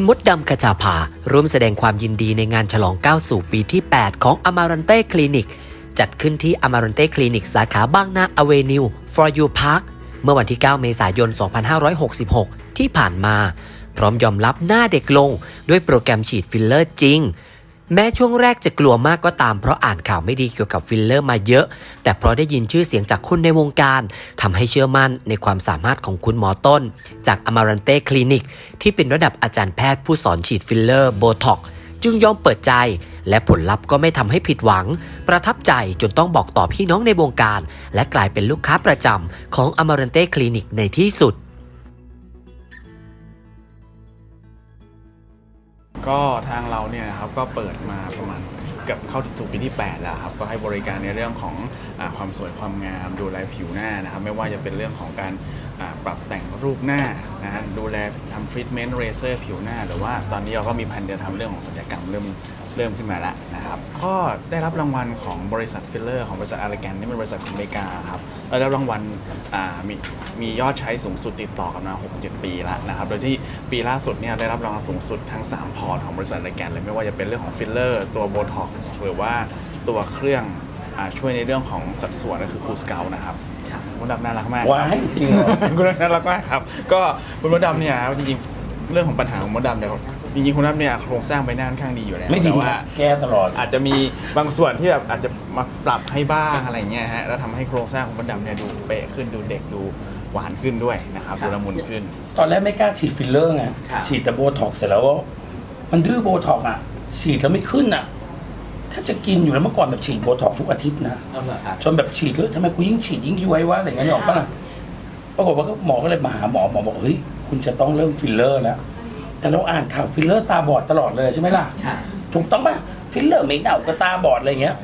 คุณมดดำขจาภาร่วมแสดงความยินดีในงานฉลองก้าวสู่ปีที่ 8 ของ a m a r a n t e Clinic จัดขึ้นที่ a m a r a n t e Clinic สาขาบางนาอเวนิว For You Park เมื่อวันที่ 9 เมษายน 2566 ที่ผ่านมา พร้อมยอมรับหน้าเด็กลงด้วยโปรแกรมฉีดฟิลเลอร์จริง แม้ช่วงแรกจะกลัวมากก็ตามเพราะอ่านข่าวไม่ดีเกี่ยวกับฟิลเลอร์มาเยอะ แต่เพราะได้ยินชื่อเสียงจากคุณในวงการทำให้เชื่อมั่นในความสามารถของคุณหมอต้น จาก a m a r a n t e Clinic ที่เป็นระดับอาจารย์แพทย์ผู้สอนฉีดฟิลเลอร์โบท็อกจึงยอมเปิดใจ และผลลัพธ์ก็ไม่ทำให้ผิดหวัง ประทับใจจนต้องบอกต่อพี่น้องในวงการ และกลายเป็นลูกค้าประจำของ a m a r a n t e Clinic ในที่สุด ก็ทางเราเนี่ยครับก็เปิดมาประมาณเกือบเข้าสู่ปีที่ 8 แล้วครับก็ให้บริการในเรื่องของอความสวยความงาม ดูแลผิวหน้านะครับไม่ว่าจะเป็นเรื่องของการปรับแต่งรูปหน้านะฮะดูแลทำทรีทเมนต์เรเซอร์ผิวหน้า หรือว่าตอนนี้เราก็มีแผนจะทำเรื่องของศัลยกรรมเริ่ม เริ่มขึ้นมาแล้วนะครับก็ได้รับรางวัลของบริษัทฟิลเลอร์ของบริษัทอาร์แกนนี่เป็นบริษัทของอเมริกาครับเราได้รับรางวัลอ่ามีมียอดใช้สูงสุดติดต่อกันมา 6-7 ปีแล้วนะครับโดยที่ปีล่าสุดเนี่ยได้รับรางวัลสูงสุดทั้ง 3 พอร์ตของบริษัทอาร์แกนเลยไม่ว่าจะเป็นเรื่องของฟิลเลอร์ตัวโบท็อกซ์หรือว่าตัวเครื่องอาช่วยในเรื่องของสัดส่วนก็คือคูสเกลนะครับคุณมดดำน่ารักมากว้ายจริงเหรอคุณมดดำน่ารักมากครับ ก็คุณมดดำเนี่ยครับจริงๆเรื่องของปัญหาของมดดำเนี่ยจ ริงๆคุณมดดำเนี่ยโครงสร้างใบหน้าค่อนข้างดีอยู่แล้วไม่ดีแต่ว่า แก้ตลอด อาจจะมีบางส่วนที่แบบอาจจะมาปรับให้บ้างอะไรเงี้ยฮะแล้วทำให้โครงสร้างของมดดำเนี่ยดูเป๊ะขึ้นดูเด็กดูหวานขึ้นด้วยนะครับดูละมุนขึ้น ตอนแรกไม่กล้าฉีดฟิลเลอร์ไงครับ ฉีดแต่โบท็อกซ์เสร็จแล้วมันดื้อโบท็อกซ์อะ ฉีดแล้วไม่ขึ้นอะแทบจะกินอยู่แล้วเมื่อก่อนแบบฉีดโบท็อกซ์ทุกอาทิตย์นะจนแบบฉีดเลยทำไมกูยิ่งฉีดยิ่งย้วยวะอะไรเงี้ยนึกออกปะล่ะปรากฏว่าก็หมอก็เลยมาหาหมอหมอบอกเฮ้ยคุณจะต้องเริ่มฟิลเลอร์แล้ว แต่เราอ่านข่าวฟิลเลอร์ตาบอดตลอดเลยใช่ไหมล่ะถูกต้องปะฟิลเลอร์ไม่เน่าก็ตาบอดอะไรเงี้ย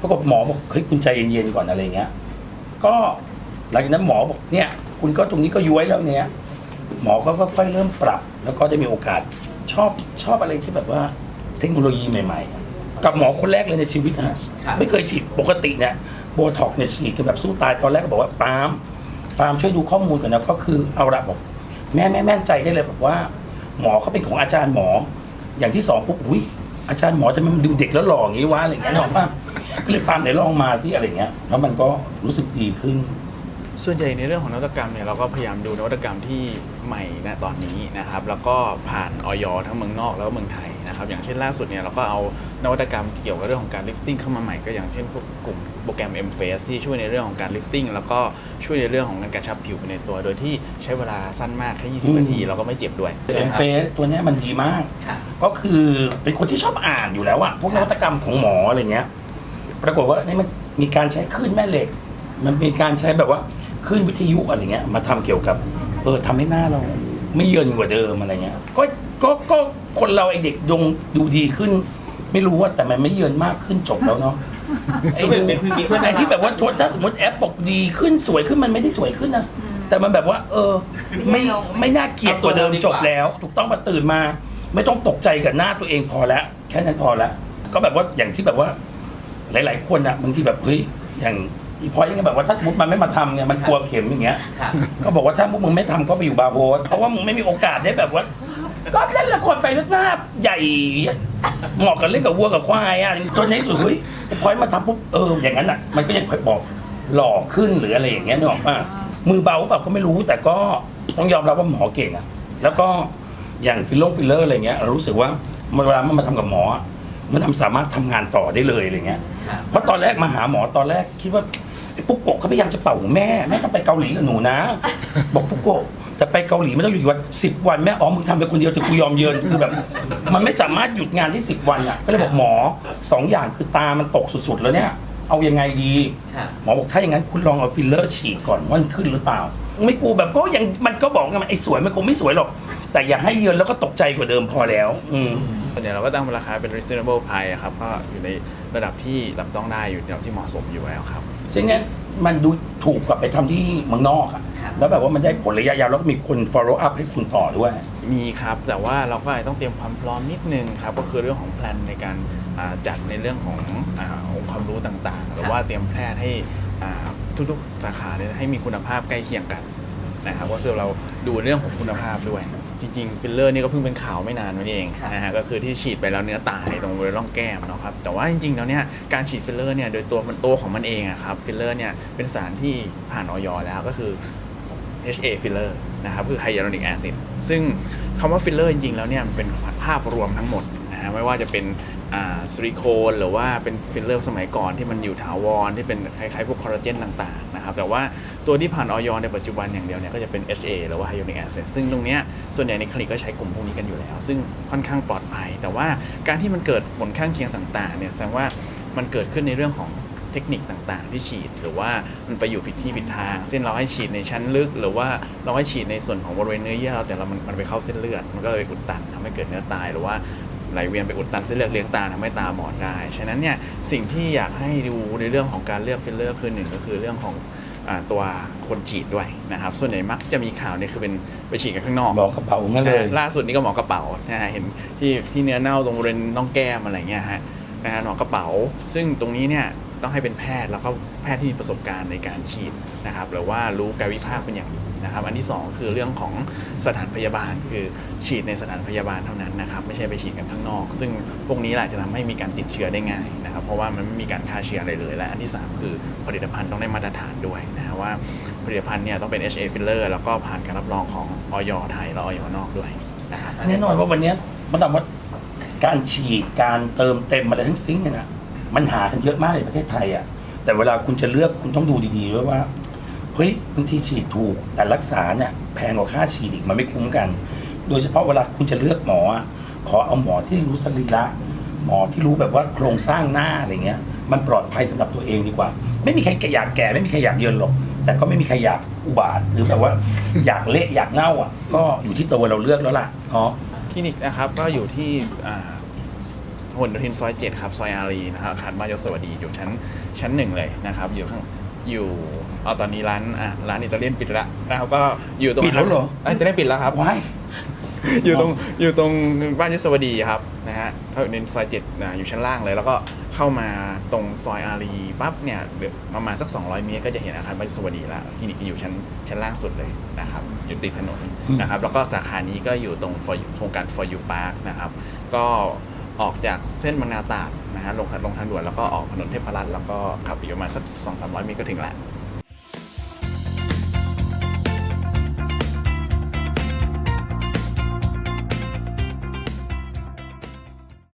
ปรากฏหมอบอกเฮ้ยคุณใจเย็นๆก่อนอะไรเงี้ย ก็หลังจากนั้นหมอบอกเนี่ย คุณก็ตรงนี้ก็ย้วยแล้วเนี่ย หมอก็ค่อยๆเริ่มปรับ แล้วก็จะมีโอกาสชอบชอบอะไรที่แบบว่าเทคโนโลยีใหม่ๆกับหมอคนแรกเลยในชีวิตนะไม่เคยฉีดปกติเนี่ยโบท็อกเนี่ยฉีดกันแบบสู้ตายตอนแรกก็บอกว่าปาล์มปาล์มช่วยดูข้อมูลก่อนนะก็คือเอาละบอกแม่แม่แม่นใจได้เลยบอกว่า หมอเขาเป็นของอาจารย์หมอ อย่างที่สองปุ๊บอุ้ยอาจารย์หมอจะมันดูเด็กแล้วหล่ออย่างนี้วะอะไรอย่างเงี้ยนึกออกปะก็เลยปาล์มไหนลองมาสิอะไรเงี้ยแล้วมันก็รู้สึกดีขึ้น ส่วนใหญ่ในเรื่องของนวัตกรรมเนี่ยเราก็พยายามดูนวัตกรรมที่ใหม่นะตอนนี้นะครับ แล้วก็ผ่านออยทั้งเมืองนอกแล้วก็เมืองไทย นะครับอย่างเช่นล่าสุดเนี่ยเราก็เอานวัตกรรมเกี่ยวกับเรื่องของการลิฟติ้งเข้ามาใหม่ก็อย่างเช่นพวกกลุ่มโปรแกรม M Face ที่ช่วยในเรื่องของการลิฟติ้งแล้วก็ช่วยในเรื่องของการกระชับผิวไปในตัว โดยที่ใช้เวลาสั้นมากแค่อื20มนาทีเราก็ไม่เจ็บด้วย เอ็มเฟสตัวเนี้ยมันดีมากก็คือเป็นคนที่ชอบอ่านอยู่แล้วอะพวกนวัตกรรมของหมออะไรเงี้ย ปรากฏว่านี่มันมีการใช้คลื่นแม่เหล็ก มันมีการใช้แบบว่าคลื่นวิทยุอะไรเงี้ย มาทำเกี่ยวกับ เออทำให้หน้าเรา ไม่เยินกว่าเดิมอะไรเงี้ย ก็ ก็ก็คนเราไอเด็กดงดูดีขึ้น ไม่รู้ว่าแต่มันไม่เยินมากขึ้นจบแล้วเนาะไอ้ดูไอ้ที่แบบว่าถ้าสมมติแอปบอกดีขึ้นสวยขึ้นมันไม่ได้สวยขึ้นนะแต่มันแบบว่า เออ ไม่ไม่น่าเกลียดตัวเดิมจบแล้ว ถูกต้องมาตื่นมา ไม่ต้องตกใจกับหน้าตัวเองพอแล้วแค่นั้นพอแล้วก็แบบว่าอย่างที่แบบว่า หลาย ๆ คนอะบางทีแบบเฮ้ยอย่างอีพอยยังแบบว่าถ้าสมมติมันไม่มาทำเนี่ยมันกลัวเข็มอย่างเงี้ย ก็บอกว่าถ้าพวกมึงไม่ทำก็ไปอยู่บาร์โฮสเพราะว่ามึงไม่มีโอกาสได้แบบว่า ก็เล่นละครไปแล้วหน้าใหญ่เหมาะกับเล่นกับวัวกับควายอะจนในที่สุดเฮ้ยไอ้พอยมาทำปุ๊บเอออย่างนั้นอะ มันก็ยังบอกหล่อขึ้นหรืออะไรอย่างเงี้ยนึกออกป่ะมือเบาเปล่าก็ไม่รู้แต่ก็ต้องยอมรับว่าหมอเก่งอะ แล้วก็อย่างฟิลลงฟิลเลอร์อะไรเงี้ยเรารู้สึกว่าเวลามันมาทำกับหมออะมันทำสามารถทำงานต่อได้เลยอะไรเงี้ยเพราะตอนแรกมาหาหมอตอนแรกคิดว่าไอ้ปุ๊กโกะเขาพยายามจะเป่าหูแม่แม่ต้องไปเกาหลีกับหนูนะ บอกปุ๊กโกะ จะไปเกาหลีไม่ต้องอยู่กี่วันสิบวันแม่อ๋อมึงทำไปคนเดียวแต่กูยอมเยินคือแบบ มันไม่สามารถหยุดงานที่สิบวันอะก็เลยบอกหมอสองอย่างคือตามันตกสุดๆแล้วเนี่ย เอายังไงดีหมอบอกถ้าอย่างนั้นคุณลองเอาฟิลเลอร์ฉีดก่อนว่ามันขึ้นหรือเปล่า ไม่กูแบบก็ยังมันก็บอกไงมันไอ้สวยมันคงไม่สวยหรอก แต่อย่าให้เยินแล้วก็ตกใจกว่าเดิมพอแล้ว อืม ส่วนใหญ่เราก็ตั้งราคาเป็น reasonable price อะครับก็อยู่ในระดับที่จับต้องได้อยู่ในระดับที่เหมาะสมอยู่แล้วครับ ซึ่งเนี้ยมันดูถูกกว่าไปทำที่เมืองนอกอะ แล้วแบบว่ามันได้ผลระยะยาวแล้วก็มีคน follow up ให้คุณต่อด้วย มีครับ แต่ว่าเราก็อาจจะต้องเตรียมความพร้อมนิดนึงครับ ก็คือเรื่องของแพลนในการอ่าจัดในเรื่องของอาองค์ความรู้ต่างๆ หรือว่าเตรียมแพทย์ให้อ่าทุกๆสาขาเนี่ยให้มีคุณภาพใกล้เคียงกันนะครับก็คือเราดูเรื่องของคุณภาพด้วย จริงๆฟิลเลอร์นี่ก็เพิ่งเป็นข่าวไม่นานมานี่เองนะฮะก็คือที่ฉีดไปแล้วเนื้อตายตรงบริเวณร่องแก้มเนาะครับแต่ว่าจริงๆแล้วเนี่ยการฉีดฟิลเลอร์เนี่ยโดยตัวมันตัวของมันเองอะครับฟิลเลอร์เนี่ยเป็นสารที่ผ่านออยแล้วก็คือ HA filler นะครับคือไฮยาลูรอนิกแอซิดซึ่งคำว่าฟิลเลอร์จริงๆ แล้วเนี่ยมันเป็นภาพรวมทั้งหมดนะฮะไม่ว่าจะเป็นซิลิโคนหรือว่าเป็นฟิลเลอร์สมัยก่อนที่มันอยู่ถาวรที่เป็นคล้ายๆ พวกคอลลาเจนต่างๆนะครับแต่ว่าตัวที่ผ่านออยในปัจจุบันอย่างเดียวเนี่ยก็จะเป็น HA หรือว่าไฮยาลูรอนิกแอซิดซึ่งตรงเนี้ยส่วนใหญ่ในคลินิกก็ใช้กลุ่มพวกนี้กันอยู่แล้ว ซึ่งค่อนข้างปลอดภัย แต่ว่าการที่มันเกิดผลข้างเคียงต่างๆเนี่ยแสดงว่ามันเกิดขึ้นในเรื่องของ เทคนิคต่างๆ ที่ฉีด หรือว่ามันไปอยู่ผิดที่ผิดทาง เส้นเราให้ฉีดในชั้นลึก หรือว่าเราให้ฉีดในส่วนของบริเวณเนื้อเยื่อเราแต่เรามันมันไปเข้าเส้นเลือด มันก็เลยอุดตันทำให้เกิดเนื้อตายหรือว่าไหลเวียนไปอุดตันเส้นเลือดเลี้ยงตาทำให้ตาบอดได้ ฉะนั้นเนี่ยสิ่งที่อยากให้ดูในเรื่องของการเลือกฟิลเลอร์คือหนึ่งก็คือเรื่องของอ่าตัวคนฉีดด้วยนะครับ ส่วนใหญ่มักจะมีข่าวเนี่ยคือเป็นไปฉีดกันข้างนอกหมอกระเป๋างั้นเลย ล่าสุดนี่ก็หมอกระเป๋านะฮะเห็นที่ที่เนื้อเน่าตรงบริเวณน่องแก้มอะไรเงี้ยฮะนะฮะหมอกระเป๋า ซึ่งตรงนี้เนี่ย ต้องให้เป็นแพทย์แล้วก็แพทย์ที่มีประสบการณ์ในการฉีดนะครับหรือว่ารู้กายวิภาคเป็นอย่างดีนะครับ อันที่สองคือเรื่องของสถานพยาบาล คือฉีดในสถานพยาบาลเท่านั้นนะครับไม่ใช่ไปฉีดกันข้างนอก ซึ่งพวกนี้แหละจะทำให้มีการติดเชื้อได้ง่ายนะครับ เพราะว่ามันไม่มีการฆ่าเชื้ออะไรเลย และอันที่สามคือผลิตภัณฑ์ต้องได้มาตรฐานด้วยนะว่าผลิตภัณฑ์เนี่ยต้องเป็น HA filler แล้วก็ผ่านการรับรองของออยไทยและออยนอกด้วยนะครับแน่นอนว่าวันนี้มันต้องว่าการฉีดการเติมเต็มอะไรทั้งสิ้นเนี่ยนะ มันหากันเยอะมากในประเทศไทยอะ แต่เวลาคุณจะเลือกคุณต้องดูดีๆด้วยว่า เฮ้ยบางทีฉีดถูก แต่รักษาเนี่ยแพงกว่าค่าฉีดอีกมันไม่คุ้มกัน โดยเฉพาะเวลาคุณจะเลือกหมอ ขอเอาหมอที่รู้สรีระหมอที่รู้แบบว่าโครงสร้างหน้าอะไรเงี้ย มันปลอดภัยสำหรับตัวเองดีกว่า ไม่มีใครอยากแก่ไม่มีใครอยากเยินหรอก แต่ก็ไม่มีใครอยากอุบาทหรือแบบว่าอยากเละอยากเน่าอะ ก็อยู่ที่ตัวเราเลือกแล้วล่ะเนาะคลินิกนะครับก็อยู่ที่อ่า ถนนโยธินซอยเจ็ดครับ ซอยอารีนะครับอาคารบ้านยศสวัสดีอยู่ชั้นชั้นหนึ่งเลยนะครับ อยู่ข้างอยู่เอาตอนนี้ร้านอะร้านอิตาเลียนปิดแล้วนะครับก็อยู่ตรงปิดแล้วเหรอะอิตาเลียนปิดแล้วครับ ว้าย อยู่ตรงอยู่ตรงบ้านยศวดีครับนะฮะเขาอยู่ในซอยเจ็ดนะอยู่ชั้นล่างเลย แล้วก็เข้ามาตรงซอยอารีปั๊บเนี่ยเดี๋ยวประมาณสัก 200 เมตรก็จะเห็นอาคารบ้านยศวดีแล้วคลินิกจะอยู่ชั้นชั้นล่างสุดเลยนะครับอยู่ติดถนนนะครับแล้วก็สาขานี้ก็อยู่ตรง For You โครงการ For You Park นะครับก็ ออกจากเส้นบางนาตราดนะฮะลงลงทางด่วนแล้วก็ออกถนนเทพรัตน์แล้วก็ขับอีกประมาณสัก2 3 0 0เมตรก็ถึงแหละ